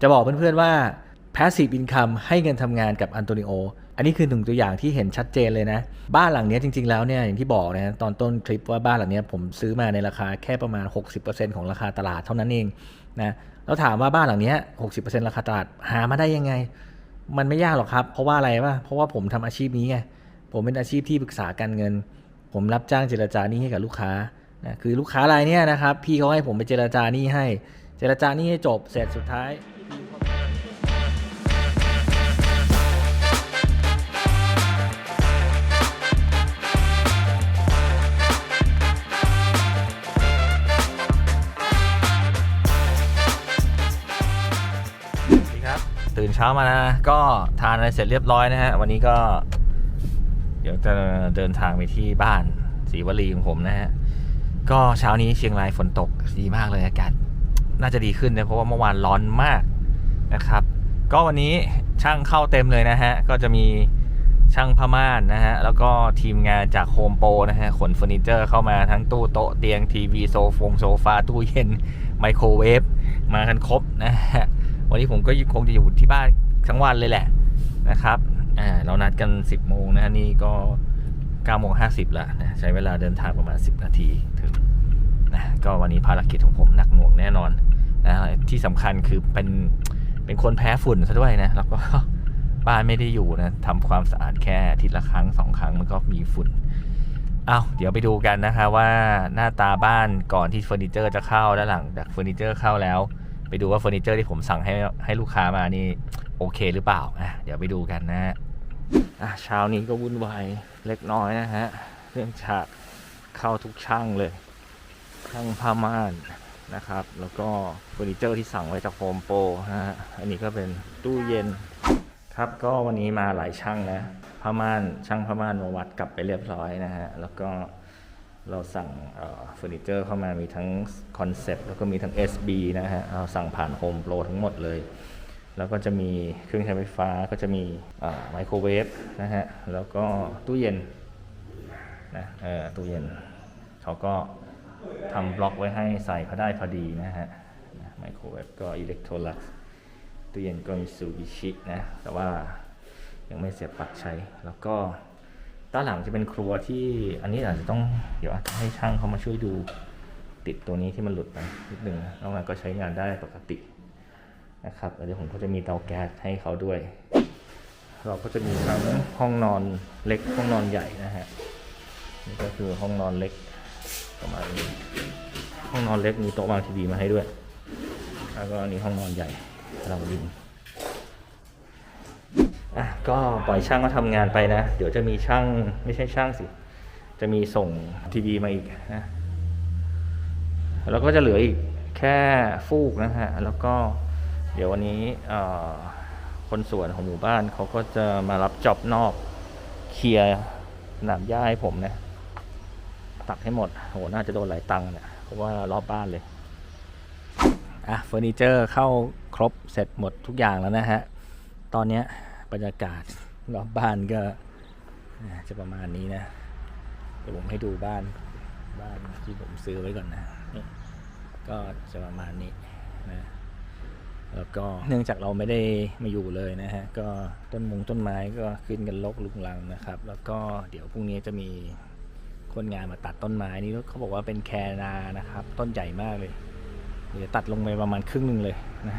จะบอกเพื่อนๆว่า passive income ให้เงินทำงานกับอันโตนิโอ อันนี้คือหนึ่งตัวอย่างที่เห็นชัดเจนเลยนะ บ้านหลังนี้จริงๆแล้วเนี่ยอย่างที่บอกนะตอนต้นคลิปว่าบ้านหลังนี้ผมซื้อมาในราคาแค่ประมาณ 60%ของราคาตลาดเท่านั้นเองนะแล้วถามว่าบ้านหลังนี้ 60%ราคาตลาดหามาได้ยังไง มันไม่ยากหรอกครับ เพราะว่าอะไรวะเพราะว่าผมทำอาชีพนี้ไงผมเป็นอาชีพที่ปรึกษาการเงิน ผมรับจ้างเจรจานี้ให้กับลูกค้านะคือลูกค้ารายนี้นะครับพี่เขาให้ผมไปเจรจานี้ให้ เจรจานี้ให้จบเสร็จสุดท้าย เช้ามานะ ก็ทานอะไรเสร็จเรียบร้อยนะฮะ วันนี้ก็ เดี๋ยวจะเดินทางไปที่บ้านศรีวลีของผมนะฮะ ก็เช้านี้เชียงรายฝนตกดีมากเลยอากาศ น่าจะดีขึ้นนะเพราะว่าเมื่อวานร้อนมากนะครับ ก็วันนี้ช่างเข้าเต็มเลยนะฮะ ก็จะมีช่างพม่านนะฮะ แล้วก็ทีมงานจากโฮมโปรนะฮะ ขนเฟอร์นิเจอร์เข้ามาทั้งตู้โต๊ะเตียงทีวีโซฟงโซฟาตู้เย็นไมโครเวฟมากันครบนะฮะ วันนี้ผมก็คงจะอยู่ที่บ้านทั้งวันเลยแหละนะครับอ่าเรานัดกัน 10โมงนะฮะนี่ก็9โมง50ล้วนะใช้เวลาเดินทางประมาณ 10 นาทีถึงนะก็วันนี้ภารกิจของผมหนักหน่วงแน่นอนนะที่สำคัญคือเป็นเป็นคนแพ้ฝุ่นซะด้วยนะแล้วก็บ้านไม่ได้อยู่นะทำความสะอาดแค่อาทิตย์ละครั้งสองครั้งมันก็มีฝุ่นเอาเดี๋ยวไปดูกันนะคะว่าหน้าตาบ้านก่อนที่เฟอร์นิเจอร์จะเข้าด้านหลังจากเฟอร์นิเจอร์เข้าแล้ว ไปดูว่าเฟอร์นิเจอร์ที่ผมสั่งให้ให้ลูกค้ามานี่โอเคหรือเปล่าอะเดี๋ยวไปดูกันนะฮะอะเช้านี้ก็วุ่นวายเล็กน้อยนะฮะเรื่องฉากเข้าทุกช่างเลยช่างผ้าม่านนะครับ แล้วก็เฟอร์นิเจอร์ที่สั่งไว้จากโฮมโปรนะฮะอันนี้ก็เป็นตู้เย็นครับก็วันนี้มาหลายช่างนะผ้าม่านช่างผ้าม่านมาวัดกลับไปเรียบร้อยนะฮะแล้วก็ เราสั่งเฟอร์นิเจอร์เข้ามามีทั้งคอนเซปต์แล้วก็มีทั้ง SB นะฮะเราสั่งผ่านโฮมโปรทั้งหมดเลย แล้วก็จะมีเครื่องใช้ไฟฟ้าก็จะมีไมโครเวฟนะฮะ แล้วก็ตู้เย็นนะเออตู้เย็น เขาก็ทำบล็อกไว้ให้ใส่พอได้พอดีนะฮะไมโครเวฟก็อิเล็กโทรลักตู้เย็นก็มีซูบิชินะ แต่ว่ายังไม่เสียบปลั๊กใช้แล้วก็ ด้านหลังจะเป็นครัวที่อันนี้อาจจะต้องเดี๋ยวให้ช่างเขามาช่วยดูติดตัวนี้ที่มันหลุดไปนิดนึงนะแล้วมันก็ใช้งานได้ปกตินะครับเดี๋ยวผมก็จะมีเตาแก๊สให้เขาด้วย เราก็จะมีทั้งห้องนอนเล็กห้องนอนใหญ่นะฮะนี่ก็คือห้องนอนเล็กประมาณนี้ห้องนอนเล็กมีโต๊ะวางทีวีมาให้ด้วย แล้วก็อันนี้ห้องนอนใหญ่เราดิน อะก็ปล่อยช่างก็ทำงานไปนะ เดี๋ยวจะมีช่างไม่ใช่ช่างสิ จะมีส่งทีวีมาอีกนะ แล้วก็จะเหลืออีกแค่ฟูกนะฮะ แล้วก็เดี๋ยววันนี้คนสวนของหมู่บ้านเขาก็จะมารับจอบนอกเคลียร์สนามหญ้าให้ผมนะ ตัดให้หมดโหน่าจะโดนหลายตังค์เนี่ยเพราะว่ารอบบ้านเลยอะเฟอร์นิเจอร์เข้าครบเสร็จหมดทุกอย่างแล้วนะฮะ ตอนเนี้ย บรรยากาศรอบบ้านก็จะประมาณนี้นะเดี๋ยวผมให้ดูบ้านบ้านที่ผมซื้อไว้ก่อนนะนี่ก็จะประมาณนี้นะแล้วก็เนื่องจากเราไม่ได้มาอยู่เลยนะฮะก็ต้นมงต้นไม้ก็ขึ้นกันลกลุงลังนะครับ แล้วก็เดี๋ยวพรุ่งนี้จะมีคนงานมาตัดต้นไม้นี่เขาบอกว่าเป็นแคนานะครับ ต้นใหญ่มากเลยเดี๋ยวตัดลงไปประมาณครึ่งหนึ่งเลยนะ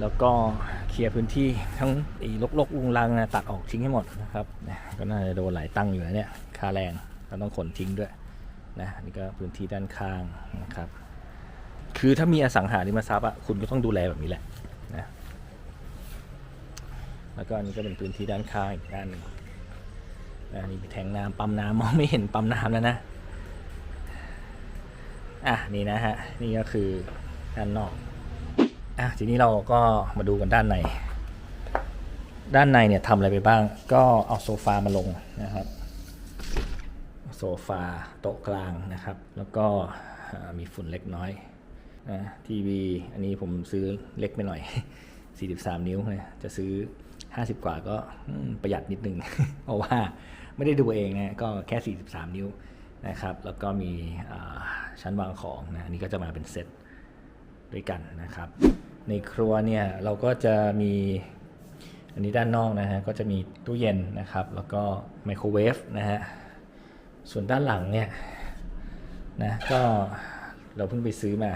แล้วก็เคลียร์พื้นที่ทั้งอ้ลกๆลุงลังนะตัดออกทิ้งให้หมดนะครับก็น่าจะโดนหลายตั้งอยู่นะเนี่ยค่าแรงก็ต้องขนทิ้งด้วยนะนี่ก็พื้นที่ด้านข้างนะครับคือถ้ามีอสังหาริมทรัพย์อะคุณก็ต้องดูแลแบบนี้แหละนะแล้วก็อันนี้ก็เป็นพื้นที่ด้านข้างอีกด้านหนึ่งนะนี่มีแทงน้ำปั๊มน้ำมองไม่เห็นปั๊มน้ำแล้วนะอะนี่นะฮะนี่ก็คือด้านนอก อะทีนี้เราก็มาดูกันด้านใน ด้านในเนี่ยทำอะไรไปบ้าง ก็เอาโซฟามาลงนะครับโซฟาโต๊ะกลางนะครับ แล้วก็มีฝุ่นเล็กน้อยนะทีวีอันนี้ผมซื้อเล็กไปหน่อย 43 นิ้วนะจะซื้อ 50 กว่าก็ประหยัดนิดนึง เพราะว่าไม่ได้ดูเองนะก็แค่ 43 นิ้วนะครับ แล้วก็มีชั้นวางของนะอันนี้ก็จะมาเป็นเซตด้วยกันนะครับ ในครัวเนี่ยเราก็จะมีอันนี้ด้านนอกนะฮะก็จะมีตู้เย็นนะครับ แล้วก็ไมโครเวฟนะฮะส่วนด้านหลังเนี่ยนะก็เราเพิ่งไปซื้อมา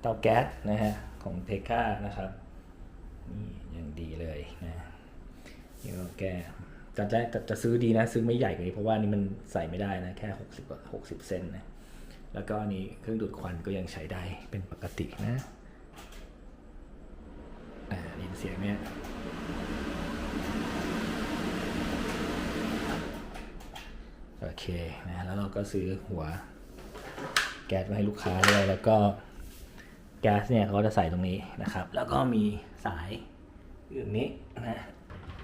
เตาแก๊สนะฮะของเทค่านะครับนี่อย่างดีเลยนะนี่ก็แกจะจะจะจะซื้อดีนะซื้อไม่ใหญ่กว่านี้เพราะว่านี่มันใส่ไม่ได้นะแค่60 60 เซนนะแล้วก็อันนี้เครื่องดูดควันก็ยังใช้ได้เป็นปกตินะ สียงเนี่ยโอเคนะแล้วเราก็ซื้อหัว แก๊สมาให้ลูกค้าด้วยแล้วก็แก๊สเนี่ยเขาจะใส่ตรงนี้นะครับ แล้วก็มีสายอยู่ตรงนี้นะ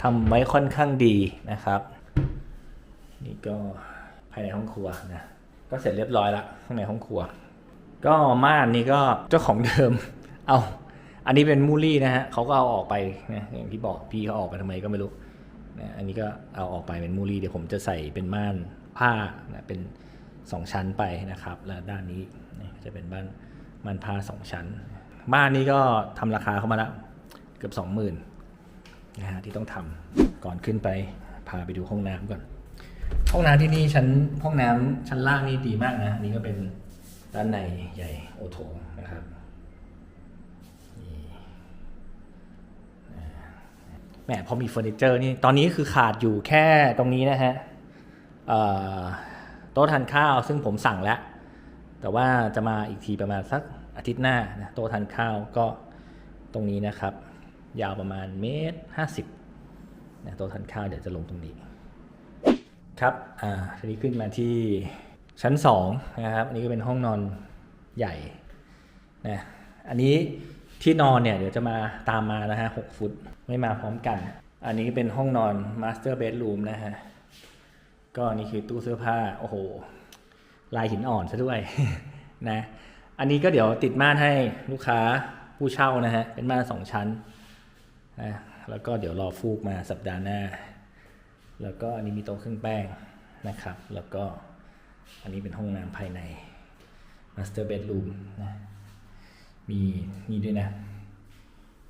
ทำไว้ค่อนข้างดีนะครับ นี่ก็ภายในห้องครัวนะก็เสร็จเรียบร้อยละข้างในห้องครัว ก็ม่านนี่ก็เจ้าของเดิมเอา อันนี้เป็นมูลี่นะฮะเขาก็เอาออกไปนะอย่างที่บอกพี่เขาออกไปทำไมก็ไม่รู้นะอันนี้ก็เอาออกไปเป็นมูลี่เดี๋ยวผมจะใส่เป็นม่านผ้านะเป็นสองชั้นไปนะครับ แล้วด้านนี้นะจะเป็นบ้านม่านผ้าสองชั้นม่านนี้ก็ทำราคาเข้ามาแล้วเกือบสองหมื่นนะฮะที่ต้องทำก่อนขึ้นไปพาไปดูห้องน้ำก่อนห้องน้ำที่นี่ชั้นห้องน้ำชั้นล่างนี่ดีมากนะนนี่ก็เป็นด้านในใหญ่โอโถงนะครับนี่นะแห มพอมีเฟอร์นิเจอร์นี่ตอนนี้คือขาดอยู่แค่ตรงนี้นะฮะโต๊ะทานข้าวซึ่งผมสั่งแล้ว แต่ว่าจะมาอีกทีประมาณสักอาทิตย์หน้านะโต๊ะทานข้าวก็ตรงนี้นะครับ ยาวประมาณเมตรห้าสิบนะโต๊ะทานข้าวเดี๋ยวจะลงตรงนี้ ครับอ่าทีนี้ขึ้นมาที่ชั้นสองนะครับ อันนี้ก็เป็นห้องนอนใหญ่นะอันนี้ ที่นอนเนี่ยเดี๋ยวจะมาตามมานะฮะหฟุตไม่มาพร้อมกัน อันนี้เป็นห้องนอน master bedroom นะฮะ ก็นี่คือตู้เสื้อผ้า โอ้โห ลายหินอ่อนซะด้วยนะ อันนี้ก็เดี๋ยวติดม่านให้ลูกค้าผู้เช่านะฮะ เป็นม่านสองชั้นนะแล้วก็เดี๋ยวรอฟูกมาสัปดาห์หน้า แล้วก็อันนี้มีโต๊ะเครื่องแป้งนะครับ แล้วก็อันนี้เป็นห้องน้ำภายใน master bedroom นะ มีนี่ด้วยนะ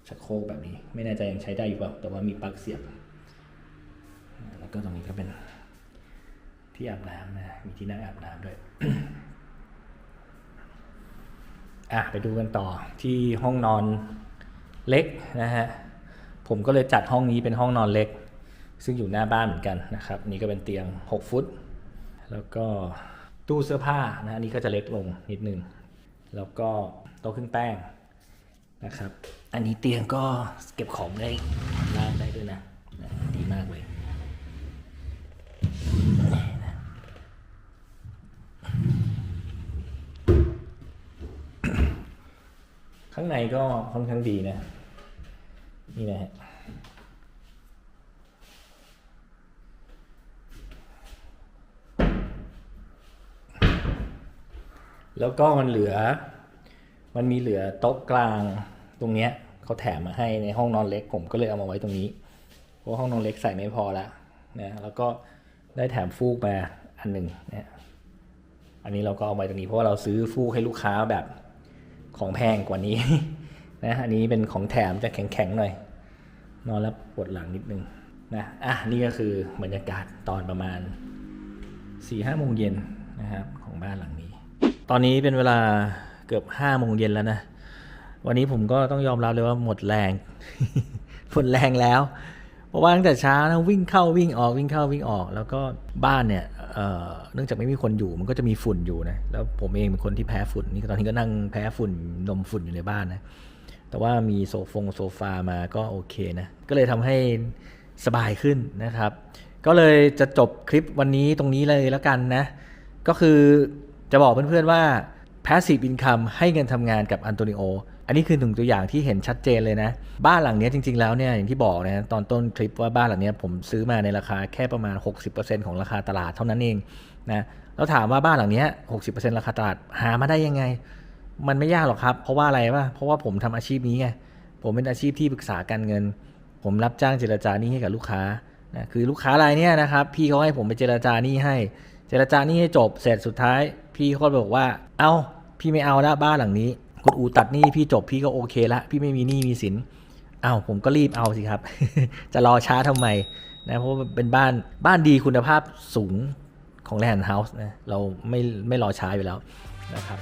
ชักโครกแบบนี้ ไม่แน่ใจยังใช้ได้อยู่เปล่าแต่ว่ามีปลั๊กเสียบ แล้วก็ตรงนี้ก็เป็นที่อาบน้ำนะ มีที่นั่งอาบน้ำด้วย อะไปดูกันต่อที่ห้องนอนเล็กนะฮะ ผมก็เลยจัดห้องนี้เป็นห้องนอนเล็ก ซึ่งอยู่หน้าบ้านเหมือนกันนะครับ นี่ก็เป็นเตียง 6 ฟุต แล้วก็ตู้เสื้อผ้านะอันนี้ก็จะเล็กลงนิดนึง แล้วก็โต๊ะเครื่องแป้งนะครับ อันนี้เตียงก็เก็บของได้ล่างได้ด้วยนะนะดีมากเลยข้างในก็ค่อนข้างดีนะ นี่นะฮะ แล้วก็มันเหลือ มันมีเหลือโต๊ะกลางตรงเนี้ยเขาแถมมาให้ในห้องนอนเล็กผมก็เลยเอามาไว้ตรงนี้ เพราะห้องนอนเล็กใส่ไม่พอละนะแล้วก็ได้แถมฟูกมาอันหนึ่งนะอันนี้เราก็เอาไว้ตรงนี้ เพราะว่าเราซื้อฟูกให้ลูกค้าแบบของแพงกว่านี้นะอันนี้เป็นของแถมจะแข็งๆหน่อย นอนแล้วปวดหลังนิดนึงนะอะนี่ก็คือบรรยากาศตอนประมาณ4ี่ห้าโมงเย็นนะครับของบ้านหลังนี้ ตอนนี้เป็นเวลาเกือบห้าโมงเย็นแล้วนะ วันนี้ผมก็ต้องยอมรับเลยว่าหมดแรง หมดแรงแล้ว เพราะว่าตั้งแต่เช้านะวิ่งเข้าวิ่งออกวิ่งเข้าวิ่งออก แล้วก็บ้านเนี่ยเอ่อเนื่องจากไม่มีคนอยู่มันก็จะมีฝุ่นอยู่นะ แล้วผมเองเป็นคนที่แพ้ฝุ่นนี่ตอนนี้ก็นั่งแพ้ฝุ่นนมฝุ่นอยู่ในบ้านนะ แต่ว่ามีโซฟงโซฟามาก็โอเคนะ ก็เลยทำให้สบายขึ้นนะครับ ก็เลยจะจบคลิปวันนี้ตรงนี้เลยแล้วกันนะ ก็คือ จะบอกเพื่อนๆว่า passive income ให้เงินทำงานกับอันโตนิโอ อันนี้คือหนึ่งตัวอย่างที่เห็นชัดเจนเลยนะ บ้านหลังนี้จริงๆแล้วเนี่ยอย่างที่บอกนะตอนต้นคลิปว่าบ้านหลังนี้ผมซื้อมาในราคาแค่ประมาณ 60%ของราคาตลาดเท่านั้นเองนะแล้วถามว่าบ้านหลังนี้ 60%ราคาตลาดหามาได้ยังไง มันไม่ยากหรอกครับ เพราะว่าอะไรวะเพราะว่าผมทำอาชีพนี้ไงผมเป็นอาชีพที่ปรึกษาการเงิน ผมรับจ้างเจรจานี้ให้กับลูกค้านะคือลูกค้ารายนี้นะครับพี่เขาให้ผมไปเจรจานี้ให้ เจรจานี้ให้จบเสร็จสุดท้าย พี่เขาก็บอกว่า เอา้าพี่ไม่เอาแล้วบ้านหลังนี้คุณอูตัดหนี้พี่จบพี่ก็โอเคละพี่ไม่มีหนี้มีสินเอ้าผมก็รีบเอาสิครับ จะรอช้าทำไมนะเพราะเป็นบ้านบ้านดีคุณภาพสูงของแลนด์เฮาส์นะเราไม่ไม่รอช้าอยู่แล้วนะครับ